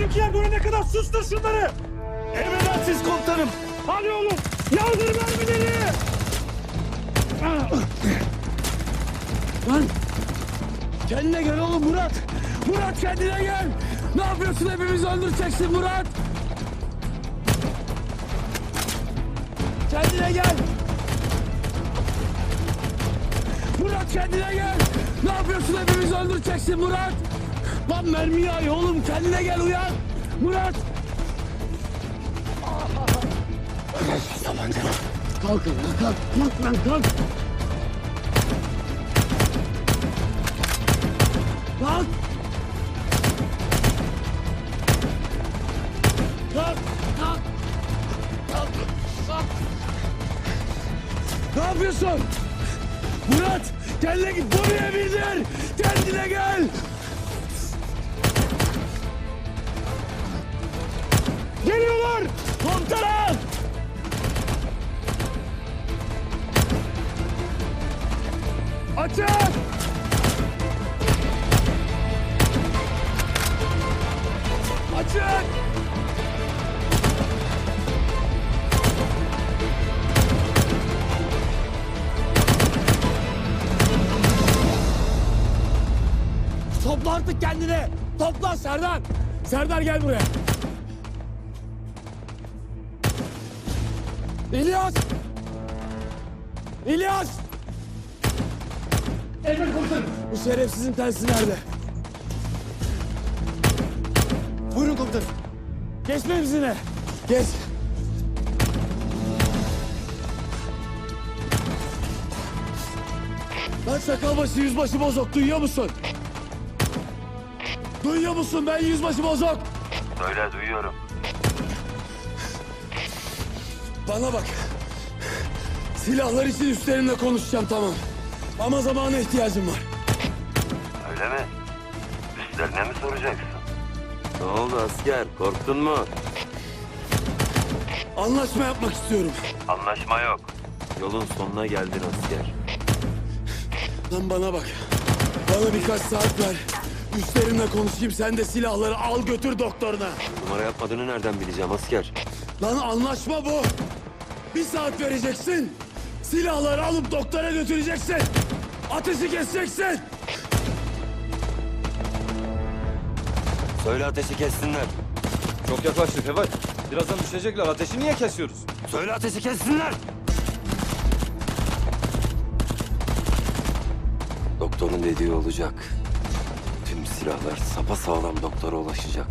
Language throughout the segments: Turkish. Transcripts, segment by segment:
Bizimkiler görene kadar sustur şunları! Emredersiniz komutanım. Hadi oğlum! Yağdır mermileri! Lan! Kendine gel oğlum Murat. Murat kendine gel. Ne yapıyorsun hepimizi öldüreceksin Murat. Kendine gel. Murat kendine gel. Ne yapıyorsun hepimizi öldüreceksin Murat. Lan mermi yağıyor oğlum kendine gel uyan. Murat. Tabanca. Kalk ayağa kalk. Kalk lan kalk. Kalk. Kalk. Kalk. Kalk. Kalk. Ne yapıyorsun? Murat kendine git buraya bildir. Kendine gel. Geliyorlar! Komutanım. Açın! Açın. Topla artık kendini. Topla Serdar. Serdar gel buraya. İlyas. İlyas. Emret komutanım! Bu şerefsizin telsizi nerede? Buyurun komutanım. Geçme bizimle. Geç. Lan sakalbaşı yüzbaşı bozok duyuyor musun? Duyuyor musun ben yüzbaşı bozok? Söyle duyuyorum. Bana bak. Silahlar için üstlerinde konuşacağım tamam. Ama zamana ihtiyacım var. Öyle mi? Üstlerine mi soracaksın? Ne oldu asker? Korktun mu? Anlaşma yapmak istiyorum. Anlaşma yok. Yolun sonuna geldin asker. Lan bana bak. Bana birkaç saat ver. Üstlerimle konuşayım sen de silahları al götür doktoruna. Numara yapmadığını nereden bileceğim asker? Lan anlaşma bu. Bir saat vereceksin. Silahları alıp doktora götüreceksin. Ateşi keseceksin. Söyle ateşi kessinler. Çok yaklaştık Heval. Birazdan düşecekler. Ateşi niye kesiyoruz? Söyle ateşi kessinler. Doktorun dediği olacak. Tüm silahlar sapasağlam doktora ulaşacak.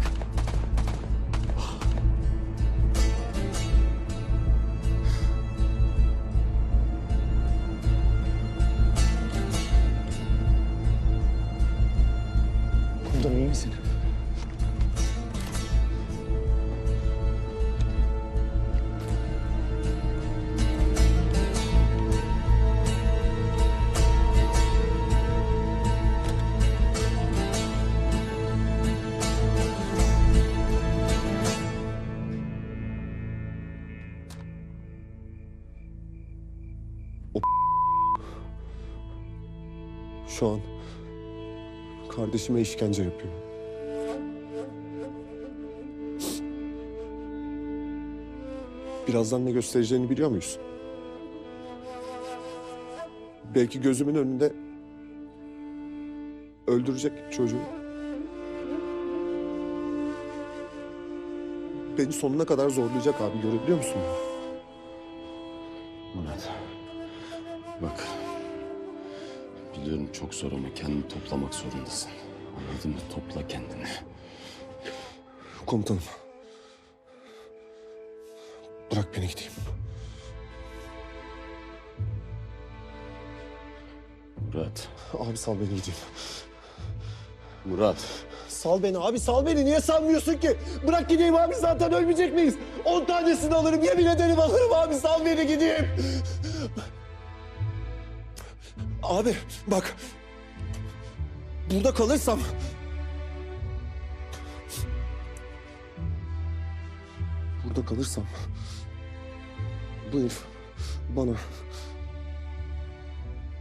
Şu an kardeşime işkence yapıyor. Birazdan ne göstereceğini biliyor muyuz? Belki gözümün önünde öldürecek çocuğu. Beni sonuna kadar zorlayacak abi görebiliyor musun? Murat. Bak. Biliyorum çok zor ama kendini toplamak zorundasın. Anladın mı? Topla kendini. Komutanım. Bırak beni gideyim. Murat. Abi sal beni gideyim. Murat. Sal beni abi sal beni. Niye salmıyorsun ki? Bırak gideyim abi zaten ölmeyecek miyiz? On tanesini alırım yemin ederim alırım abi sal beni gideyim. Abi bak. Burada kalırsam... Burada kalırsam... Bu herif bana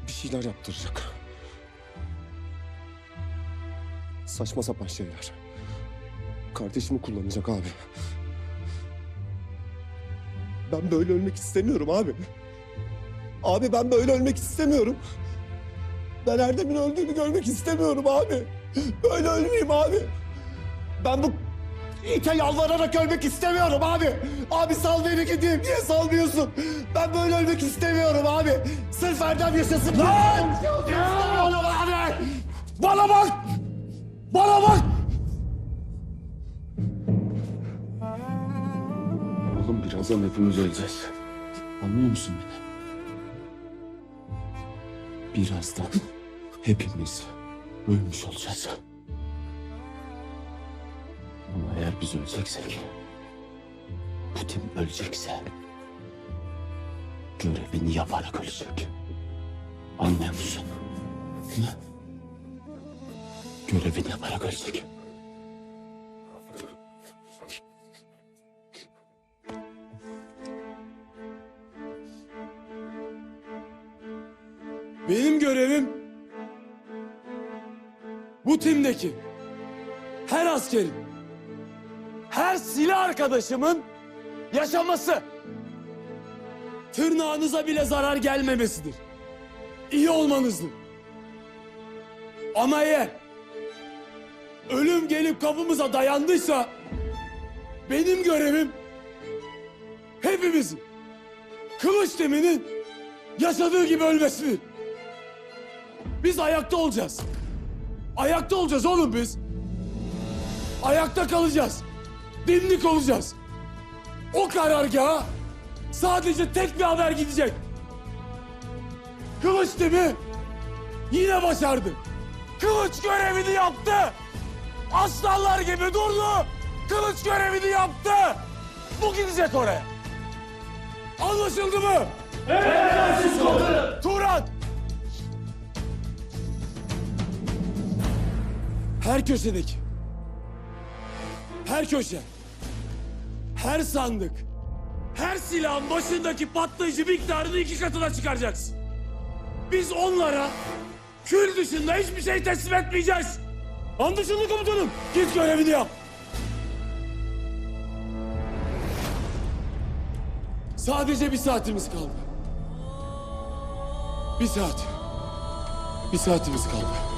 bir şeyler yaptıracak. Saçma sapan şeyler. Kardeşimi kullanacak abi. Ben böyle ölmek istemiyorum abi. Abi ben böyle ölmek istemiyorum. Ben Erdem'in öldüğünü görmek istemiyorum abi. Böyle ölmeyeyim abi. Ben bu ite yalvararak ölmek istemiyorum abi. Abi sal beni gideyim. Niye salmıyorsun? Ben böyle ölmek istemiyorum abi. Sırf Erdem yaşasın. Lan! İstemiyorum abi. Bana bak! Bana bak! Oğlum birazdan hepimiz öleceğiz. Anlıyor musun beni? Birazdan hepimiz ölmüş olacağız. Ama eğer biz öleceksek, Putin ölecekse görevini yaparak ölecek. Anlıyor musun? Hı? Görevini yaparak ölecek. Benim görevim bu timdeki her askerin, her silah arkadaşımın yaşaması. Tırnağınıza bile zarar gelmemesidir. İyi olmanızdır. Ama eğer ölüm gelip kapımıza dayandıysa benim görevim hepimizin kılıç timinin yaşadığı gibi ölmesidir. Biz ayakta olacağız. Ayakta olacağız oğlum biz. Ayakta kalacağız. Dimdik olacağız. O karargaha sadece tek bir haber gidecek. Kılıç değil mi? Yine başardı. Kılıç görevini yaptı. Aslanlar gibi durdu. Kılıç görevini yaptı. Bu gidecek oraya. Anlaşıldı mı? Evet, Turan! Her köşedeki, her köşe, her sandık, her silahın başındaki patlayıcı miktarını iki katına çıkaracaksın. Biz onlara kül dışında hiçbir şey teslim etmeyeceğiz. Anlaşıldı komutanım. Git görevini yap. Sadece bir saatimiz kaldı. Bir saat. Bir saatimiz kaldı.